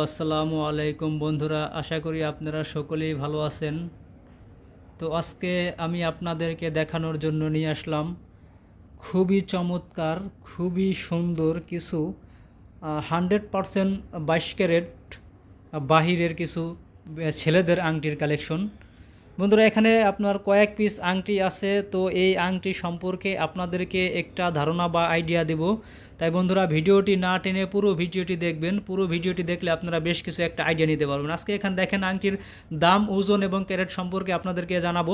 আসসালামু আলাইকুম বন্ধুরা, আশা করি আপনারা সকলেই ভালো আছেন। তো আজকে আমি আপনাদেরকে দেখানোর জন্য নিয়ে আসলাম খুবই চমৎকার, খুবই সুন্দর কিছু হান্ড্রেড পারসেন্ট বাইশ ক্যারেট বাহিরের কিছু ছেলেদের আংটির কালেকশন। বন্ধুরা, এখানে আপনার কয়েক পিস আংটি আছে, তো এই আংটি সম্পর্কে আপনাদেরকে একটা ধারণা বা আইডিয়া দেব। তাই বন্ধুরা, ভিডিওটি না টেনে পুরো ভিডিওটি দেখবেন। পুরো ভিডিওটি দেখলে আপনারা বেশ কিছু একটা আইডিয়া নিতে পারবেন। আজকে এখানে দেখেন আংটির দাম, ওজন এবং ক্যারেট সম্পর্কে আপনাদেরকে জানাব।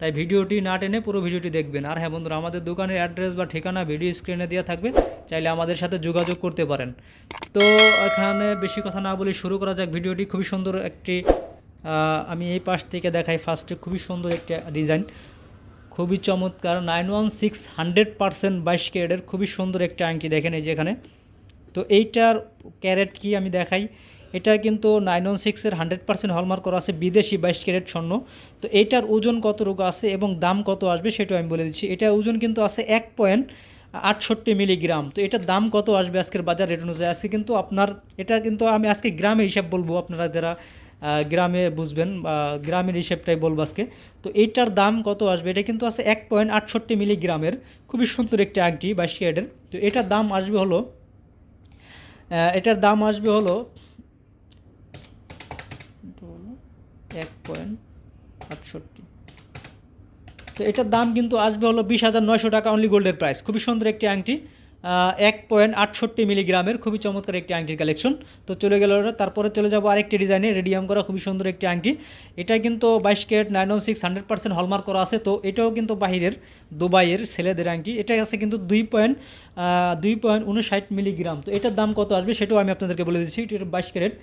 তাই ভিডিওটি না টেনে পুরো ভিডিওটি দেখবেন। আর হ্যাঁ বন্ধুরা, আমাদের দোকানের অ্যাড্রেস বা ঠিকানা ভিডিও স্ক্রিনে দেওয়া থাকবে। চাইলে আমাদের সাথে যোগাযোগ করতে পারেন। তো এখানে বেশি কথা না বলে শুরু করা যাক। ভিডিওটি খুবই সুন্দর একটি আমি এই পাশ থেকে দেখাই ফার্স্টে খুবই সুন্দর একটা ডিজাইন খুবই চমৎকার। Nine one six hundred percent বাইশ ক্যারেটের খুবই সুন্দর একটা আংটি দেখেন এই যেখানে তো এইটার ক্যারেট কি আমি দেখাই? এটার কিন্তু নাইন ওয়ান সিক্সের হান্ড্রেড পার্সেন্ট হলমার্ক করা আছে বিদেশি বাইশ ক্যারেট স্বর্ণ। তো এইটার ওজন কত রোগ আছে এবং দাম কত আসবে সেটাও আমি বলে দিচ্ছি। এটার ওজন কিন্তু আছে এক পয়েন্ট আটষট্টি মিলিগ্রাম। তো এটার দাম কত আসবে আজকের বাজার রেট অনুযায়ী? আজকে কিন্তু আপনার, এটা কিন্তু আমি আজকে গ্রামের হিসাব বলব আপনারা যারা গ্রামে বুঝবেন, বা গ্রামের হিসেবটাই বলব আজকে। তো এইটার দাম কত আসবে? এটা কিন্তু আছে এক পয়েন্ট আটষট্টি মিলিগ্রামের, খুবই সুন্দর একটি আংটি বাইশ ক্যারেটের তো এটার দাম আসবে হলো এটার দাম আসবে হলো এক পয়েন্ট আটষট্টি। তো এটার দাম কিন্তু আসবে হলো বিশ হাজার নয়শো টাকা অনলি গোল্ডের প্রাইস খুবই সুন্দর একটি আংটি। এক পয়েন্ট আটষট্টি মিলিগ্রামের খুবই চমৎকার একটি আংটির কালেকশন। তো চলে গেল তারপরে চলে যাব আরেকটি ডিজাইনে। রেডিয়াম করা খুবই সুন্দর একটি আংটি। এটা কিন্তু বাইশ carat nine one six hundred percent hallmark করা আছে। তো এটাও কিন্তু বাহিরের, দুবাইয়ের ছেলেদের আংটি। এটা আছে কিন্তু দুই পয়েন্ট দুই পয়েন্ট উনষাট মিলিগ্রাম। তো এটার দাম কত আসবে সেটাও আমি আপনাদেরকে বলে দিচ্ছি। এটা বাইশ ক্যারেট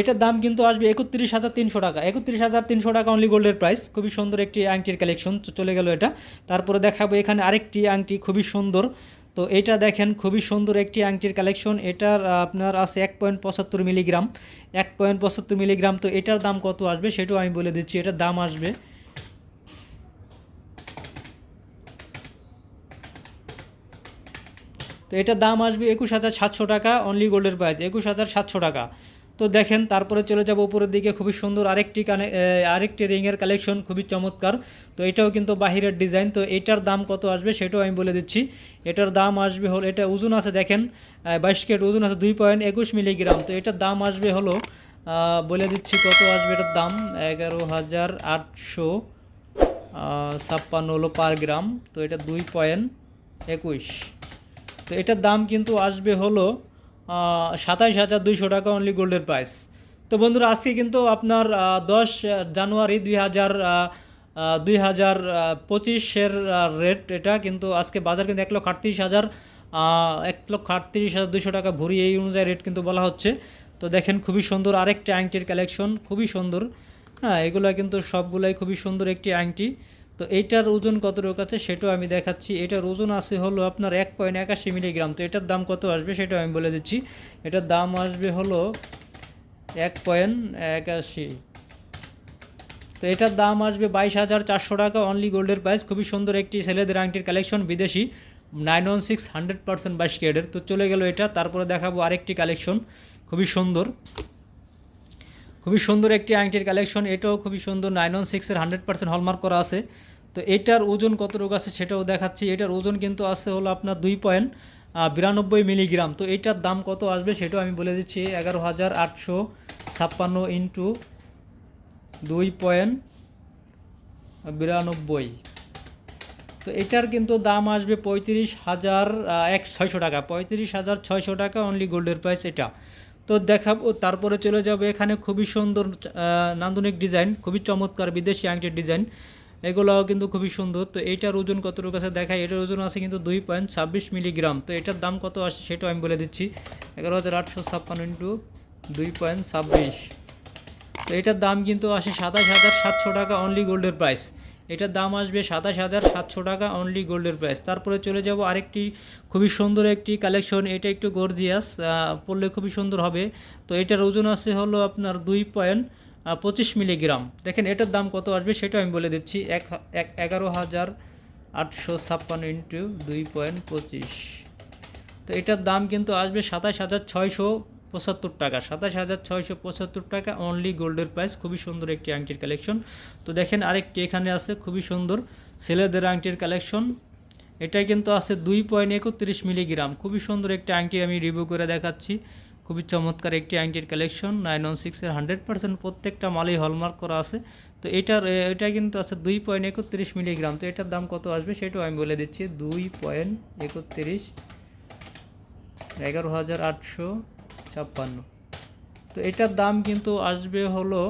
এটার দাম কিন্তু আসবে একত্রিশ হাজার তিনশো টাকা। একত্রিশ হাজার তিনশো টাকা অনলি গোল্ডের প্রাইস খুবই সুন্দর একটি আংটির কালেকশন চলে গেল এটা। তারপরে দেখাবো এখানে আরেকটি আংটি, খুবই সুন্দর। তো এটা দেখেন, খুবই সুন্দর একটি আংটির কালেকশন এটার আপনার আছে এক পয়েন্ট পঁচাত্তর মিলিগ্রাম। এক পয়েন্ট পঁচাত্তর মিলিগ্রাম, তো এটার দাম কত আসবে সেটাও আমি বলে দিচ্ছি। এটার দাম আসবে তো এটার দাম আসবে একুশ হাজার সাতশো টাকা অনলি গোল্ডের প্রাইস একুশ হাজার সাতশো টাকা। তো দেখেন, তারপরে চলে যাব উপরের দিকে। খুবই সুন্দর আরেকটি কানে আরেকটি রিংয়ের কালেকশন, খুবই চমৎকার। তো এটাও কিন্তু বাহিরের ডিজাইন। তো এটার দাম কত আসবে সেটাও আমি বলে দিচ্ছি। এটার দাম আসবে হলো, এটা ওজন আছে দেখেন বাইশ কেট ওজন আছে দুই পয়েন্ট একুশ মিলিগ্রাম। তো এটার দাম আসবে হলো বলে দিচ্ছি কত আসবে এটার দাম? এগারো হাজার আটশো ছাপ্পান্ন হলো পার গ্রাম। তো এটা দুই পয়েন্ট একুশ। তো এটার দাম কিন্তু আসবে হলো সাতাইশ হাজার দুইশো টাকা অনলি গোল্ডের প্রাইস তো বন্ধুরা, আজকে কিন্তু আপনার দশ জানুয়ারি দুই হাজার দুই হাজার পঁচিশের রেট এটা কিন্তু আজকে বাজার কিন্তু এক লক্ষ আটত্রিশ হাজার এক লক্ষ আটত্রিশ হাজার দুশো টাকা ভরি এই অনুযায়ী রেট কিন্তু বলা হচ্ছে। তো দেখেন খুবই সুন্দর আরেকটা আংটির কালেকশন খুবই সুন্দর। হ্যাঁ এগুলো কিন্তু সবগুলাই খুবই সুন্দর একটি আংটি। তো এইটার ওজন কত রোগ আছে সেটাও আমি দেখাচ্ছি। এটার ওজন আছে হলো আপনার এক পয়েন্ট একাশি মিলিগ্রাম। তো এটার দাম কত আসবে সেটাও আমি বলে দিচ্ছি। এটার দাম আসবে হলো এক পয়েন্ট একাশি। তো এটার দাম আসবে বাইশ হাজার চারশো টাকা অনলি গোল্ডের প্রাইস খুবই সুন্দর একটি ছেলেদের আংটির কালেকশন বিদেশি। Nine one six hundred percent বাইশ ক্যারেটের। তো চলে গেল এটা, তারপরে দেখাবো আরেকটি কালেকশন খুবই সুন্দর। খুবই সুন্দর একটি আংটির কালেকশন এটাও খুবই সুন্দর নাইন ওয়ান সিক্সের হান্ড্রেড পার্সেন্ট হলমার্ক করা আছে। তো এটার ওজন কত রোগ আছে সেটাও দেখাচ্ছি। এটার ওজন কিন্তু আছে হলো আপনার দুই পয়েন্ট বিরানব্বই মিলিগ্রাম তো এটার দাম কত আসবে সেটাও আমি বলে দিচ্ছি, এগারো হাজার আটশো ছাপ্পান্ন ইন্টু দুই পয়েন্ট বিরানব্বই। তো এটার কিন্তু দাম আসবে পঁয়ত্রিশ হাজার এক ছয়শো টাকা। পঁয়ত্রিশ হাজার ছয়শো টাকা অনলি গোল্ডের প্রাইস এটা। তো দেখাবো তারপরে চলে যাবে এখানে খুবই সুন্দর নান্দনিক ডিজাইন, খুবই চমৎকার বিদেশি আংটির ডিজাইন। এগুলোও কিন্তু খুবই সুন্দর। তো এইটার ওজন কতটুকু আছে দেখায় এটার ওজন আছে কিন্তু দুই পয়েন্ট ছাব্বিশ মিলিগ্রাম। তো এটার দাম কত আসে সেটাও আমি বলে দিচ্ছি। এগারো হাজার আটশো ছাপ্পান্ন ইন্টু দুই পয়েন্ট ছাব্বিশ। তো এটার দাম কিন্তু আসে সাতাশ হাজার সাতশো টাকা অনলি গোল্ডের প্রাইস এটার দাম আসবে সাতাশ হাজার সাতশো টাকা অনলি গোল্ডের প্রাইস তারপরে চলে যাব আরেকটি খুবই সুন্দর একটি কালেকশন এটা একটু গর্জিয়াস পড়লে খুবই সুন্দর হবে। তো এটার ওজন আছে হলো আপনার দুই পয়েন্ট পঁচিশ মিলিগ্রাম দেখেন এটার দাম কত আসবে সেটা আমি বলে দিচ্ছি। এক এক, এগারো হাজার আটশো ছাপ্পান্ন ইন্টু দুই পয়েন্ট পঁচিশ। তো এটার দাম কিন্তু আসবে সাতাশ হাজার ছয়শো পঁচাত্তর টাকা, সাতাশ হাজার ছয়শো পঁচাত্তর টাকা অনলি গোল্ডের প্রাইস খুবই সুন্দর একটি আংটির কালেকশন তো দেখেন আরেকটি এখানে আছে, খুবই সুন্দর, ছেলেদের আংটির কালেকশন এটা কিন্তু আছে দুই পয়েন্ট একত্রিশ মিলিগ্রাম খুবই সুন্দর একটি আংটি আমি রিভিউ করে দেখাচ্ছি। খুবই চমৎকার একটি আংটির কালেকশন নাইন ওয়ান সিক্সের হান্ড্রেড পার্সেন্ট প্রত্যেকটা মালই হলমার্ক করা আছে। তো এটার এটা কিন্তু আছে দুই পয়েন্ট একত্রিশ মিলিগ্রাম তো এটার দাম কত আসবে সেটাও আমি বলে দিচ্ছি, দুই পয়েন্ট একত্রিশ, এগারো হাজার আটশো ছাপ্পান্ন। তো এটার দাম কিন্তু আসবে হলো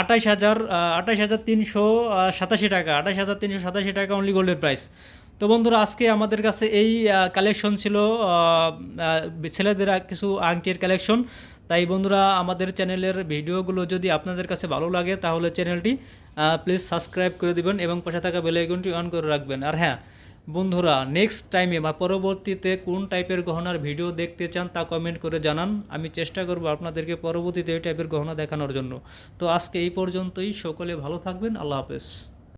আঠাশ হাজার আঠাশ হাজার তিনশো সাতাশি টাকা আঠাশ হাজার তিনশো সাতাশি টাকা অনলি গোল্ডের প্রাইস তো বন্ধুরা, আজকে আমাদের কাছে এই কালেকশন ছিল ছেলেদের কিছু আংটির কালেকশন তাই বন্ধুরা, আমাদের চ্যানেলের ভিডিওগুলো যদি আপনাদের কাছে ভালো লাগে, তাহলে চ্যানেলটি প্লিজ সাবস্ক্রাইব করে দিবেন এবং পাশে থাকা বেল আইকনটি অন করে রাখবেন। আর হ্যাঁ বন্ধুরা নেক্সট টাইমে বা পরবর্তীতে কোন টাইপের গহনার ভিডিও দেখতে চান তা কমেন্ট করে জানান। আমি চেষ্টা করব আপনাদেরকে পরবর্তীতে এই টাইপের গহনা দেখানোর জন্য। তো আজকে এই পর্যন্তই। সকলে ভালো থাকবেন। আল্লাহ হাফেজ।